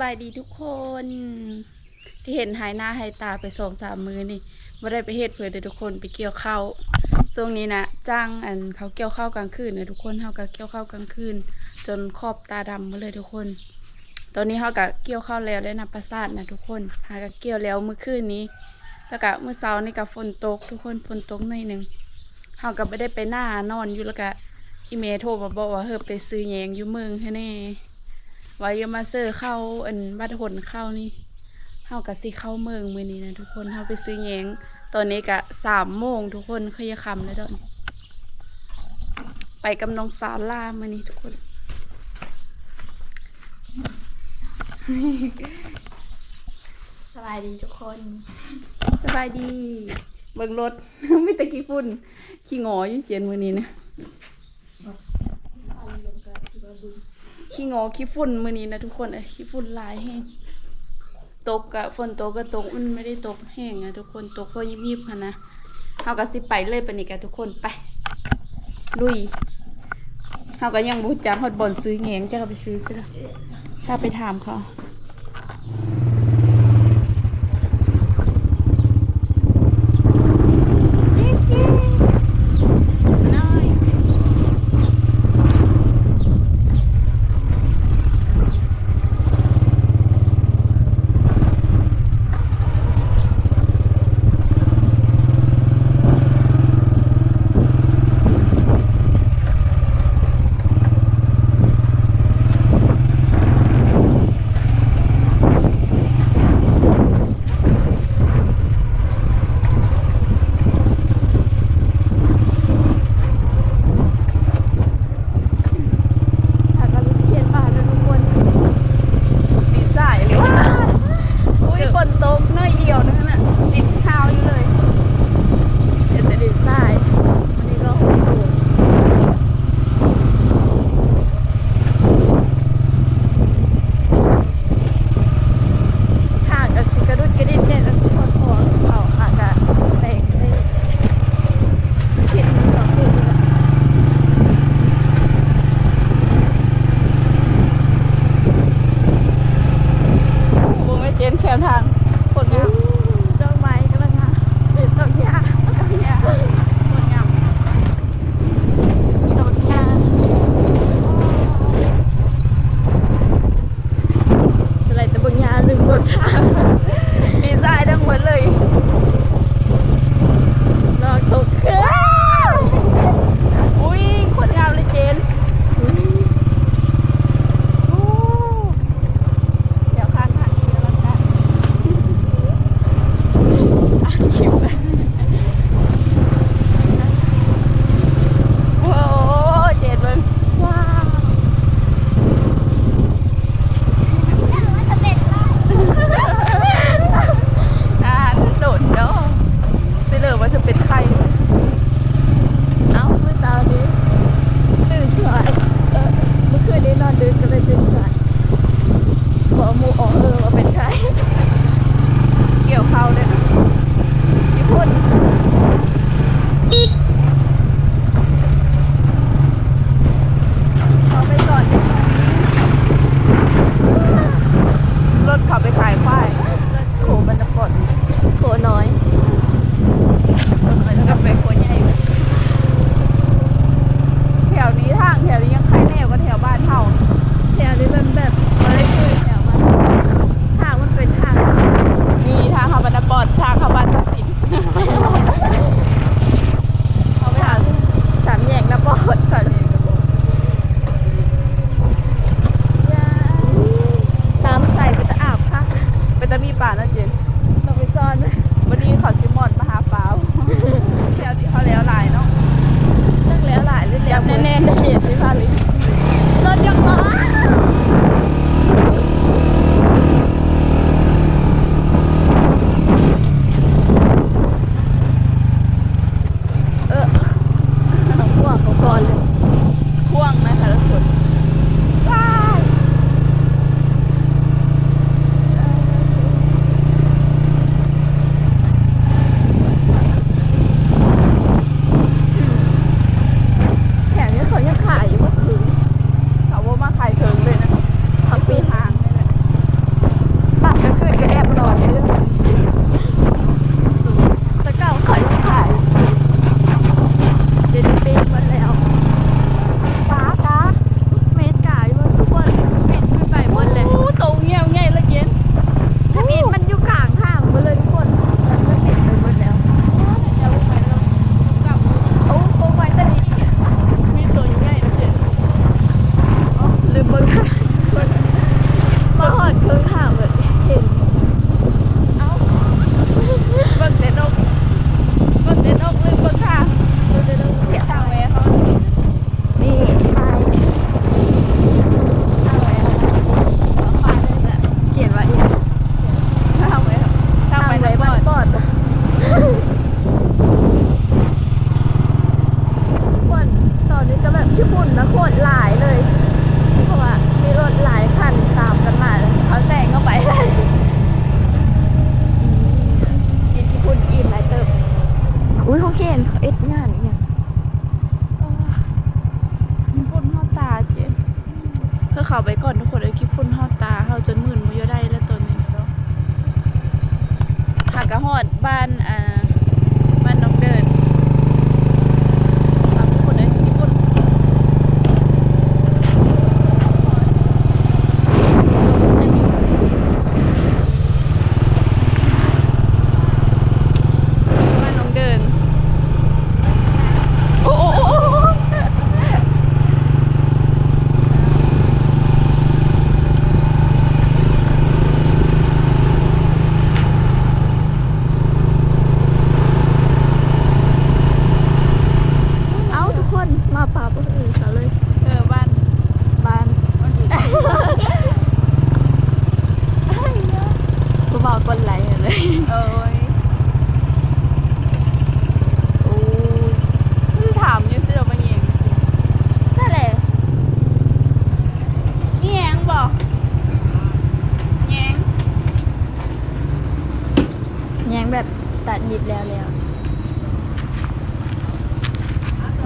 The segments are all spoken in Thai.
บายดีทุกคน ที่เห็นหายหน้าหายตาไปสองสามมือนี่ไม่ได้ไปเฮ็ดเพื่อเดี๋ยวทุกคนไปเกี่ยวข้าวช่วงนี้นะจ้างอันเขาเกี่ยวข้าวกลางคืนนะทุกคนเฮาก็เกี่ยวข้าวกลางคืน จนขอบตาดำหมาเลยทุกคน ตอนนี้เฮาก็เกี่ยวข้าวแล้วได้นะประสาทนะทุกคนหาก็เกี่ยวแล้วเมื่อคืนนี้ แล้วก็เมื่อเช้านี่ก็ฝนตก ทุกคนฝนตกหน่อยหนึ่งเฮาก็ไม่ได้ไปหน้านอนอยู่แล้วก็อีเมลโทรมาบอกว่าเฮ้ยไปซื้อแยงอยู่เมืองให้ น่ว่าอย่ามาเซอร์เข้าอันบัดหนเข้านี่เฮาก็สิเข้าเมืองมื้อนี้นะทุกคนเฮาไปซื้อแยงตอนนี้ก็สามโมงทุกคนเคยคำแล้วเดอนไปกับน้องสาล่ามื้อนี้ทุกคนสบายดีทุกคน สบายดี เบิ่งรถ ไม่ตะกี้ฝุ่นขี้งออยู่เจนมื้อนี้นะ ขี้งอขี้ฝุ่นมือนี้นะทุกคนเอ้ยขี้ฝุ่นลายแห้งตกกะฝนตกก็ตกมันไม่ได้ตกแห้งนะทุกคนตกก็ยิบๆค่ะนะเฮาก็สิไปเลยปนี่กะทุกคนไปลุยเฮาก็ยังบูจักฮอดบ่อนซื้อแหงจะไปซื้อซื้อถ้าไปถามเขา หากะฮอดบ้านอ่าบ้านน้องเดินฝากทุกคนเอ้ยคิดฝุ่นบ้านน้องเดิน โอ้โอ้โอ้โอ้เอาทุกคน มาป่าพวกอื่นเขาเลย เออบ้าน บ้านกูบอกคนไหลเลย เอ้ย โอ้ย คือถามอยูสิเรามาเยง นั่นแหละ นี่แยงบอกแยง แยงแบบตัดหยิบแล้วแล้ว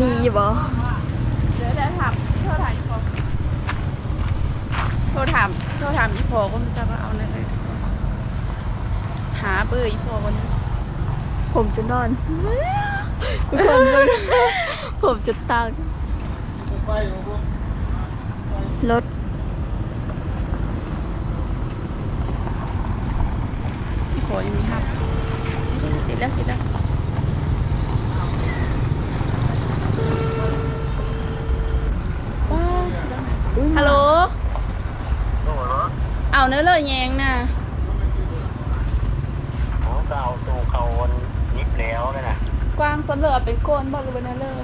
มีอยู่บ่ เดี๋ยวเดี๋ยวถามโทรถามอีพอโทรถามโทรถามอีพอก็มันจะมาเอาเลยเลย หาเบอร์อีพอวันนี้ผมจะนอน ทุกคนดูผมจะตังรถอีพอยังมีห้าติดแล้วติดแล้วว้าวฮัลโหล เอาเนื้อเลยแยงน่ะ ผมก็เอาตูเขาวนยิบแล้วเลยนะ กว้างสำเร็จ เป็นโกนบอกเลยเนื้อเลย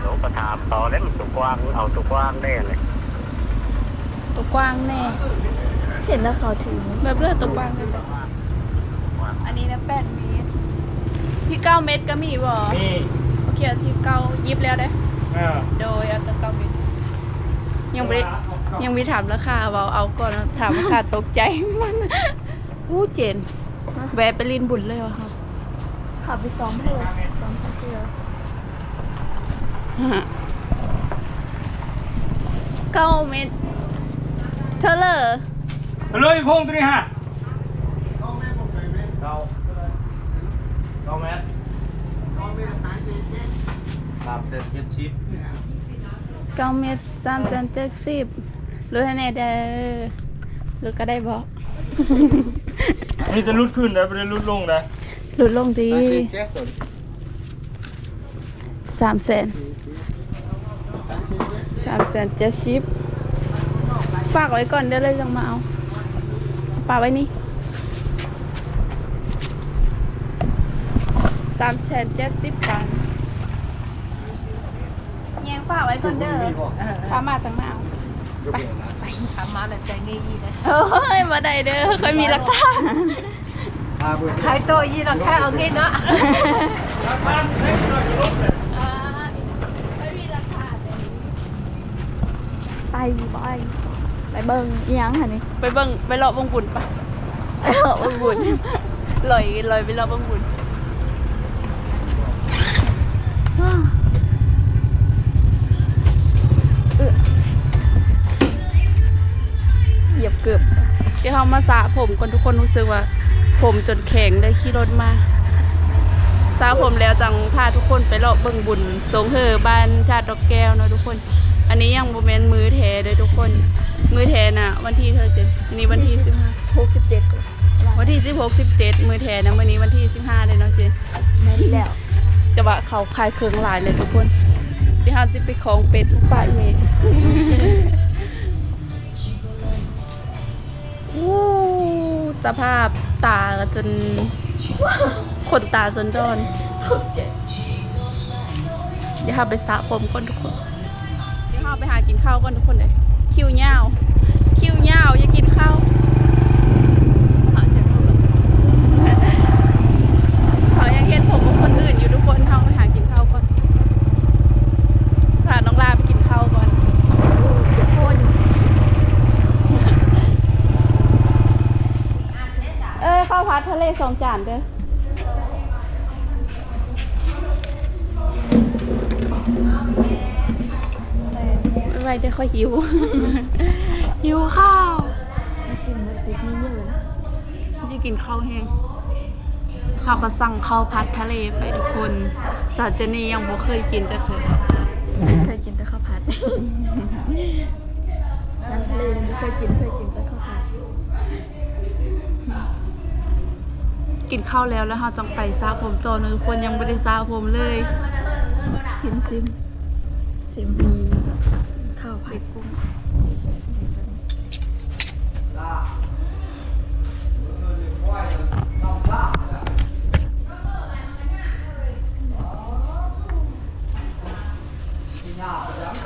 หนูก็ถามต่อแล้วมันตัวกว้างเอาตัวกว้างได้เลยตัวกว้างแน่เห็นแล้วเขาถือแบบเลือดตัวกว้างเลยอันนี้นะแปดเมตร ที่เก้าเมตรก็มีบ่นี่โอเคเอาที่เก้ายิบแล้วเด้เออโดยเอาตัวเก้าเมตร ยังไม่ได้ยังไม่ถามราคาเบาเอาก่อนนะถามราคาตกใจมันอู้เจนแวะไปลินบุญเลยเหรอครับขับไปซ้อมเพื่อซ้อมเพื่อ เก้าเมตรเธอเลอฮัลโหลพี่พงษ์ตัวนี้ฮะเก้าเก้าเมตรสามเซนเจ็ดชิปเก้าเมตรสามแสนเจ็ดสิบรู้ให้แน่เด้อรู้ก็ได้บอกนี่จะลุดขึ้นนะไม่ได้ลุดลงนะหลุดลงดีสามแสน สามแสนเจ็ดสิบฝากไว้ก่อนเดี๋ยวเลยจังมาเอาฝากไว้นี่สามแสนเจ็ดสิบกันแยงฝากไว้ก่อนเด้อพามาจังมาเอาไปไปทำมาแล้วใจง่ายๆนะเอ้ยมาได้เด้อเคยมีหลักฐานใครโตยี่หรอแค่เอางี้เนาะ อ่าไม่มีหลักฐานเลย ไปไปไปเบิ่งอีหยังค่ะนี่ไปเบิ่งไปเลาะวงบุญปะไปเถอะเบิ่งบุญลอยลอยไปเลาะวงบุญเหยียบเกือบเดี๋ยวเขามาสระผมก่อนทุกคนรู้สึกว่า ผมจนแข็งเลยขี่รถมาสระผมแล้วจังพาทุกคนไปเลาะเบิ่งบุญสงเฮอบ้านชาติดอกแก้วเนาะทุกคน อันนี้ยังโมเมนมือแท้เลยทุกคน มือแท้น่ะ วันที่เธอเจ็ดนี่วันที่สิบห้าหกสิบเจ็ดวันที่สิบหกสิบเจ็ดมือแท้นะวันนี้วันที่สิบห้าเลยเนาะเจนแม่นแล้วแต่ว่าเขาคลายเครื่องหลายเลยทุกคนเดี๋ยวเราจะไปของเป็ดฝ่ายเมย์วู้สภาพตาก็จนขนตาจนดอนเดี๋ยวเราไปสระผมก่อนทุกคน เดี๋ยวเราไปหากินข้าวก่อนทุกคนเลยคิวเงาว คิวเงาวอย่ากินข้าวเขายังเห็นผมกับคนอื่นอยู่ทุกคนเราไปหากินข้าวก่อนพาน้องลาไปกินข้าวก่อนทุกคนเอ้ยข้าวพัดทะเลสองจานเด้อ ไว้ได้ค่อยหิว หิวข้าวไม่กินมันติดนี่เยอะนะจะกินข้าวแห้งเขาก็สั่งข้าวพัดทะเลไปทุกคนสาวเจนี่ยังบ่เคยกินแต่เคยเคยกินแต่ข้าวผัดน้ำทะเลไม่เคยกินเคยกินแต่ข้าวผัด กินข้าวแล้วแล้วเราจังไปซาผมต่อนะทุกคนยังไม่ได้ซาผมเลยชิมชิมชิม อืมข้าวผัเผ็ดดกุ้ง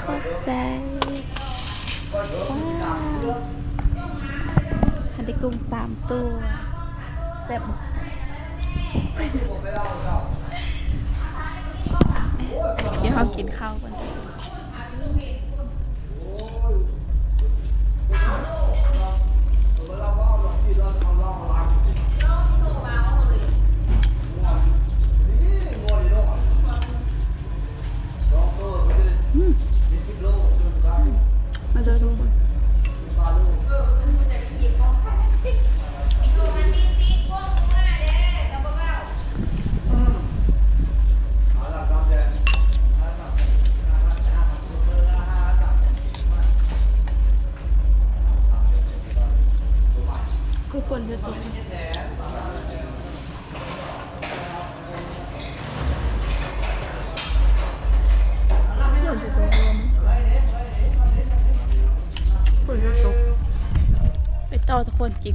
ขอบใจว้าวฮันได้กุ้งสามตัวแซ่บบ่เดี๋ยวเรากินข้าวก่อน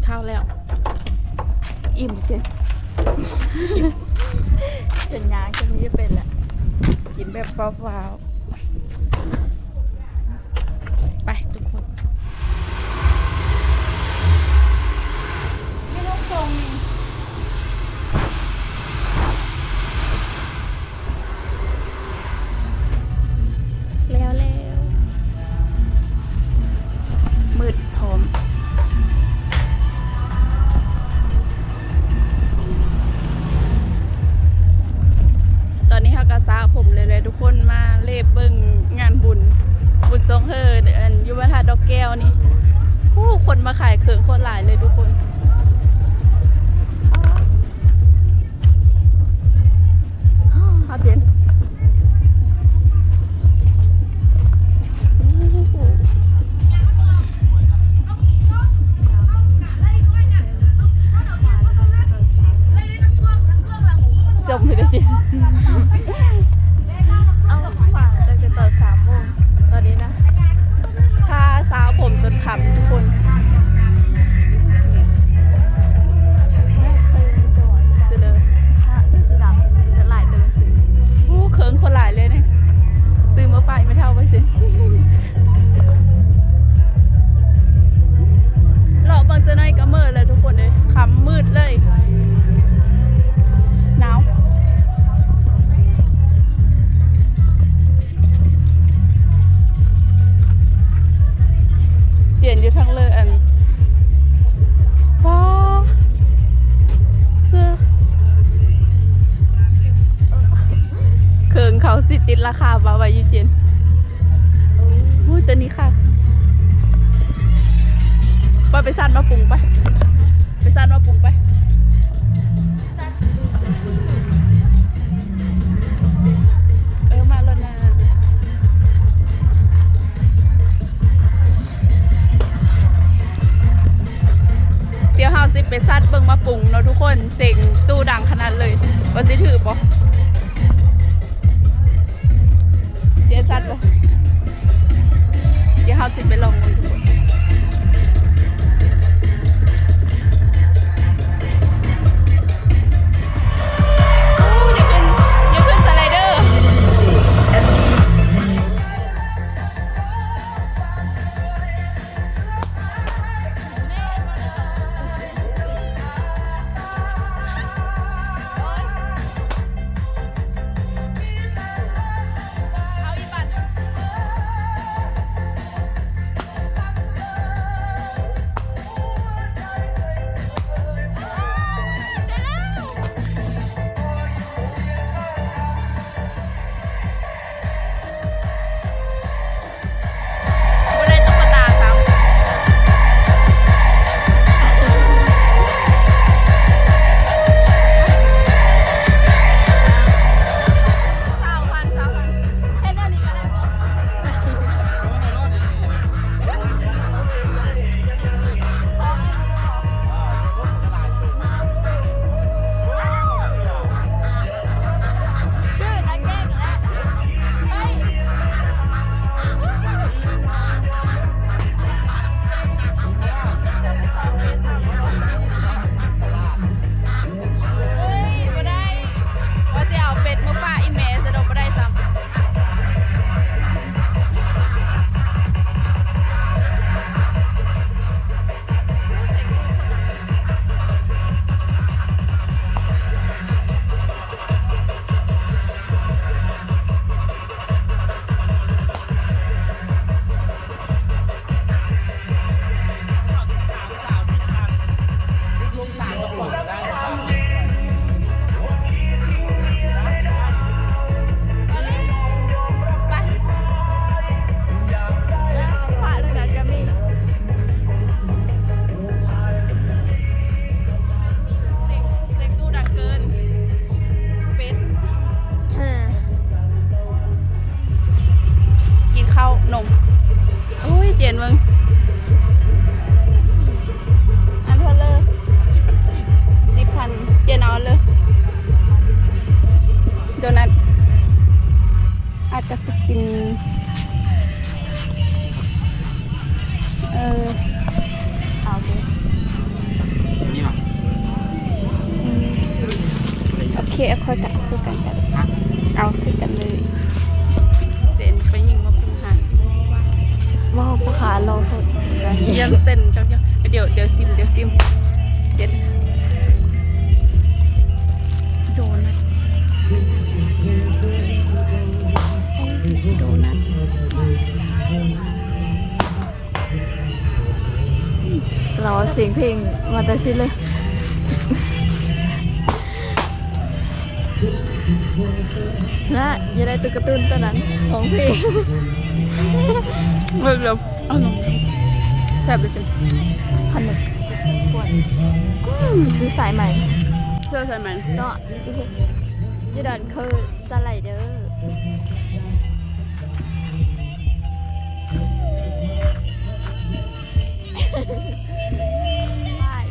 ข้าวแล้ว อิ่มเกินจนยางจะมีจะเป็นแหละกินแบบว้าวๆไปทุกคนไม่ต้องตรงนี่ มาขายเครื่องคนหลายเลยทุกคน ไปไปซัดมาปรุงไปไปซัดมาปรุงไปเออมาแล้วนะเดี๋ยวเฮาสิไปซัดเบิ่งมาปรุงเนาะทุกคนเสียงตู้ดังขนาดเลยว่าสิถือบ่เดี๋ยวซัดบ่เดี๋ยวเฮาสิไปลองมันทุกคน ค่อยกันคือกันกันเอาคือกันเลยเจนไปยิงมาพุงหันว่าพ่อขารอคนเยี่ยมเส้นเจ้าๆเดี๋ยวเดี๋ยวซิมเดี๋ยวซิมเด็ดโดนัทโดนัทรอเสียงเพลงมาแต่ชิเลย นะอย่าได้ตุ๊กตาตุนตัวนั้นของเพลงเบิ่งแล้วเอาลงแซ่บเลยจ้ะพันหนึ่งขวดซื้อสายใหม่เพื่อใส่มันเนาะยูดันคือสไลเดอร์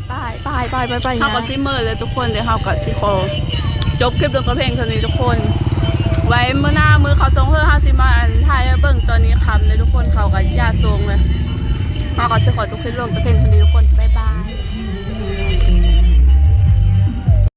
ไปไปไปไปไปเฮากับซิเมอร์เลยทุกคนเดี๋ยวเฮากับซิโคจบคลิปลงกับเพลงเท่านี้ทุกคน ไว้เมื่อหน้ามือเขาทรงเพื่อเฮาสิมาอันทายเบิ่งตอนนี้คำเลยทุกคนเขากับยาทรงเลยมาขอสื่อขอทุกคลิปลงกับเพลงเท่านี้ทุกคนบ๊ายบาย